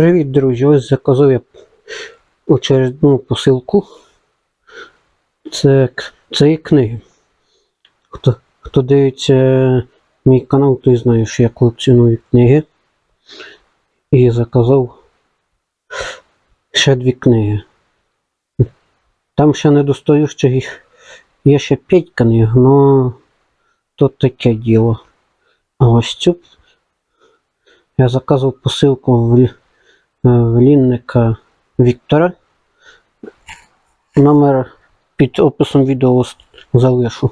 Привіт, друзі! Ось заказав я очередну посилку. Це, є книги. Хто, хто дивиться мій канал, той знає, що я колекціоную книги. І заказав ще дві книги. Там ще не недостоючих їх є ще п'ять книг, але то таке діло. А ось цю я заказав посилку в, Е, лінника Віктора. Номер під описом відео залишу.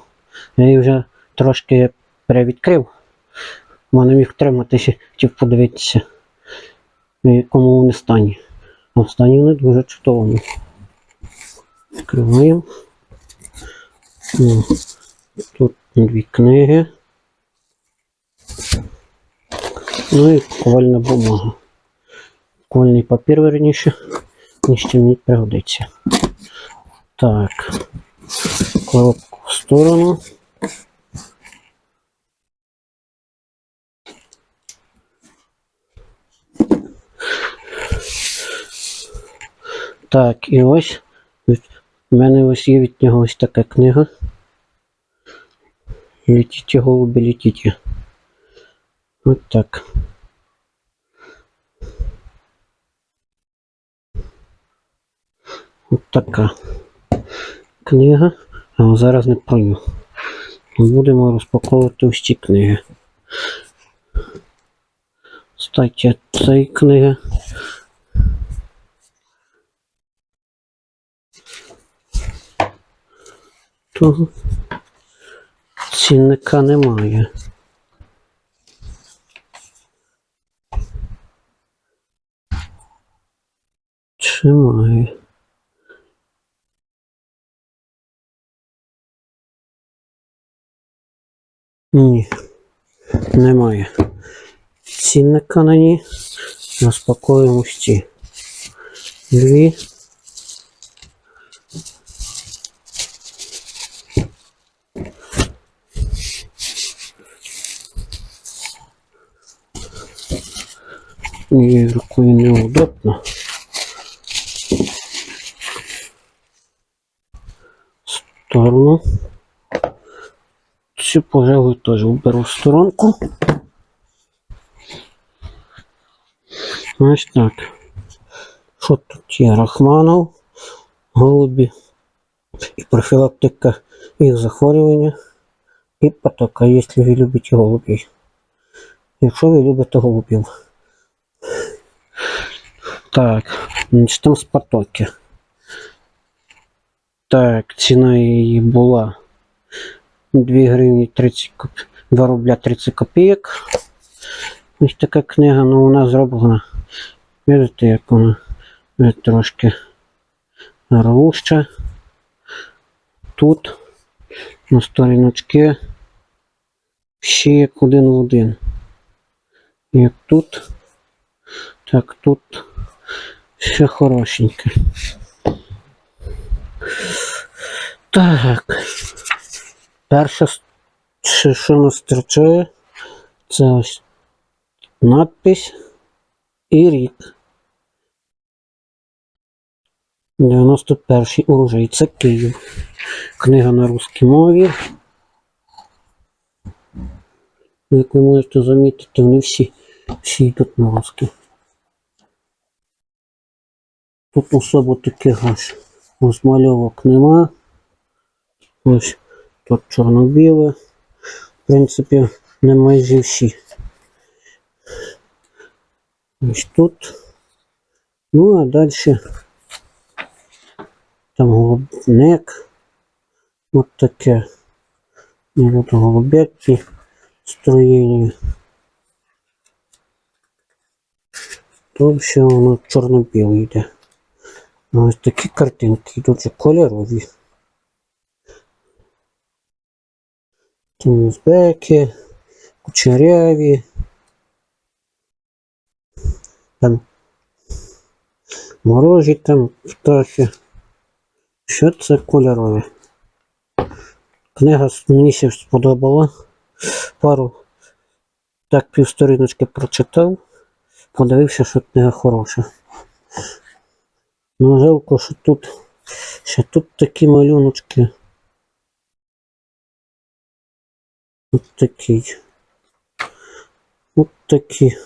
Я її вже трошки перевідкрив. Бо не міг втриматися, хотів подивитися, в якому вони стані. А в стані вони дуже чудові. Відкриваємо. Тут дві книги. Ну і ковальна бумага. Ковальний папір, верніше. Ніщо мені пригодиться. Так. Коробку в сторону. Так, і ось в мене ось є від нього ось така книга. Летіть, голуби, летіть. От так. От така книга. А зараз не нього. Будемо розпаковувати ось ці книги. Стаття цієї книги. Того цінника немає. Чи має? Ні, немає. Цінника на ній. Розпакуємо ці. Дві. Ні, рукою неудобно. Сторону. Цю, пожалуй, теж уберу в сторонку. Ось так. Що тут є? Рахманов, голубі і профілактика їх захворювання. І потока, якщо ви любите голубів. Якщо ви любите голубів. Так, значить там з потоки. Так, ціна її була 2 гривні 30 коп... 2 рубля 30 копійок. Ось така книга, ну вона зроблена. Видите, як вона е, трошки рвуща. Тут на сторіночки ще як один в один. Як тут, так тут все хорошеньке. Так. Перше, що, нас зустрічає, це ось надпись і рік. 91-й урожай. Це Київ. Книга на русскій мові. Як ви можете замітити, вони всі, всі йдуть на русский. Тут особо таких аж розмальовок нема. Ось тут чорно-біле. В принципі, не майже всі. Ось тут. Ну, а далі там голубник. От таке. І тут голубятки строєння. То все воно чорно-біле йде. Ось такі картинки йдуть вже кольорові. Там узбеки, кучеряві. Там морожі там птахи. Що це кольорове? Книга мені ще сподобала. Пару так півсторіночки прочитав. подивився, що книга хороша. Ну, жалко, що тут ще тут такі малюночки. От такий. От такі.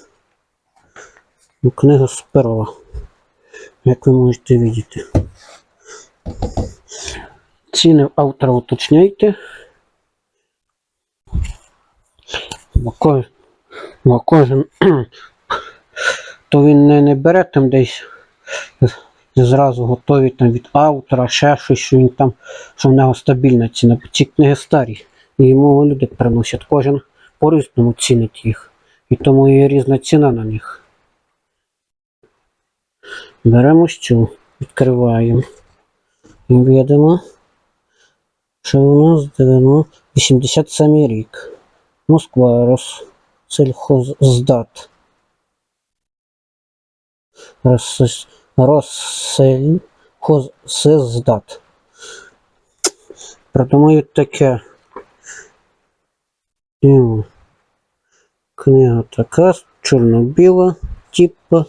Ну, книга суперова. Як ви можете бачити. Ціни автора уточняйте. Бо кожен, бо кожен то він не, не бере там десь зразу готові там від автора, ще щось, що він там, що в нього стабільна ціна. Ці книги старі. І йому люди приносять. Кожен по-різному цінить їх. І тому є різна ціна на них. Беремо цю, відкриваємо. І видимо, що у нас 90 87 рік. Москва Россельхоздат. Росс- Россельхозсездат. Придумають таке. М. Книга така, чорно-біла, типа.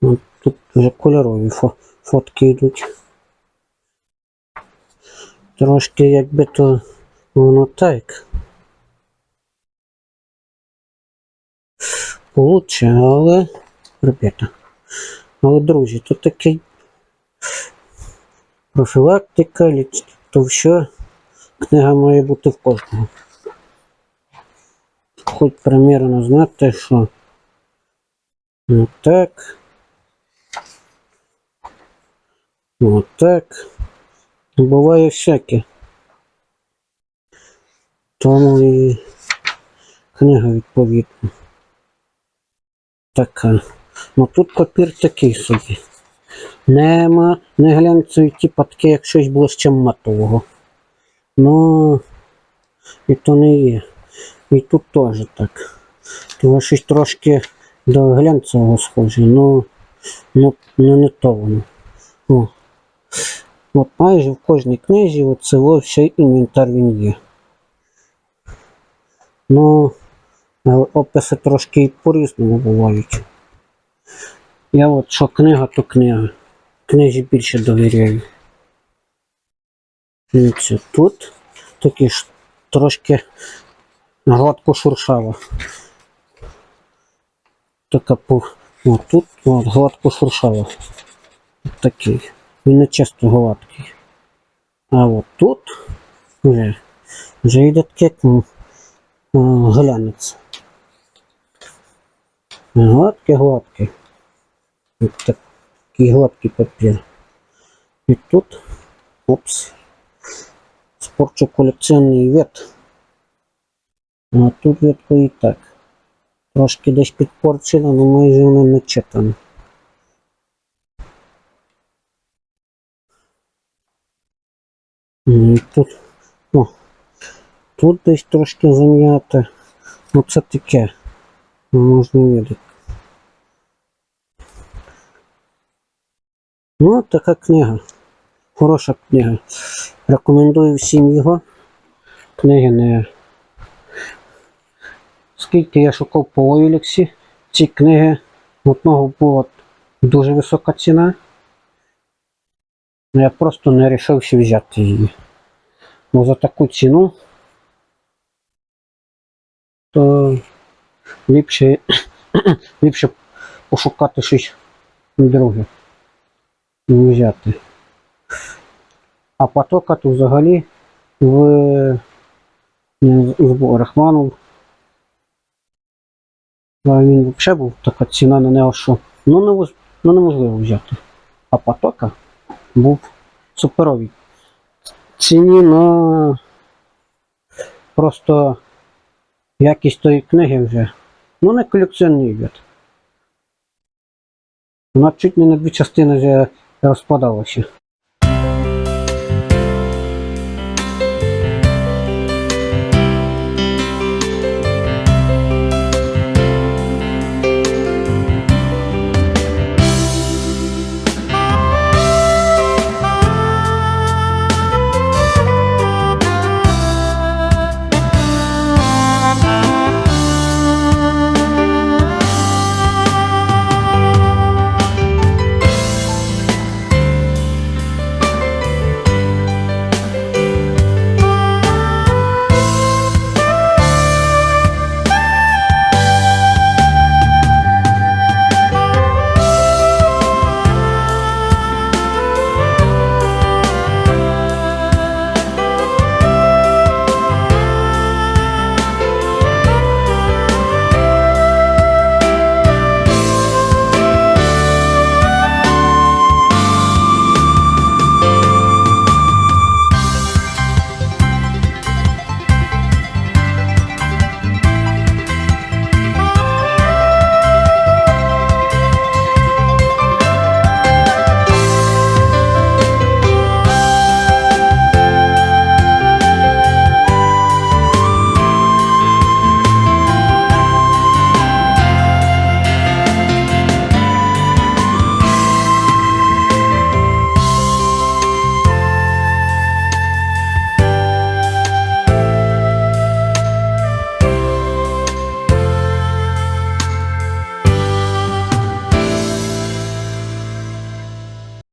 От Тут вже кольорові фо- фотки йдуть. Трошки якби то воно так. Получше, але. Ребята. Але, друзі, тут такий профілактика, то все. Книга має бути в кожного. Хоч примірно знати, що. Ну так. Вот так. Буває всяке. Тому і книга відповідна. Така. Ну тут папір такий собі. Нема, не глянцеві ті патки, як щось ближче матового. Ну, і то не є. І тут теж так. Тому щось трошки до глянцевого схоже, ну, ну, ну не то воно. О. От майже в кожній книзі оце вовсе інвентар він є. Ну, але описи трошки і по-різному бувають. Я от що книга, то книга. Книзі більше довіряю. Дивіться, тут такі ж трошки гладко шуршава. Така по. О, тут от, гладко шуршава. Такий. Він не чисто гладкий. А от тут вже, вже йде таке а, глянець. Гладкий, гладкий. От такий гладкий папір. І тут, опс, спорчу колекційний вид. А тут ветко і так. Трошки десь підпорчено, але майже воно не читано. І тут, о, тут десь трошки зам'яте. Ну це таке. Ну, Можна видати. Ну, така книга. Хороша книга. Рекомендую всім його. Книги не. Скільки я шукав по Ойлексі, ці книги одного була дуже висока ціна. Ну, Я просто не рішився взяти її. Бо за таку ціну то ліпше, ліпше пошукати щось друге. Не взяти. А потока тут взагалі в, в Рахманов. А він взагалі був така ціна на нього, що ну, ну неможливо взяти. А потока був суперовий. Ціні на просто якість тої книги вже. Ну, не колекціонний вид. Вона чуть не на дві частини вже розпадалася.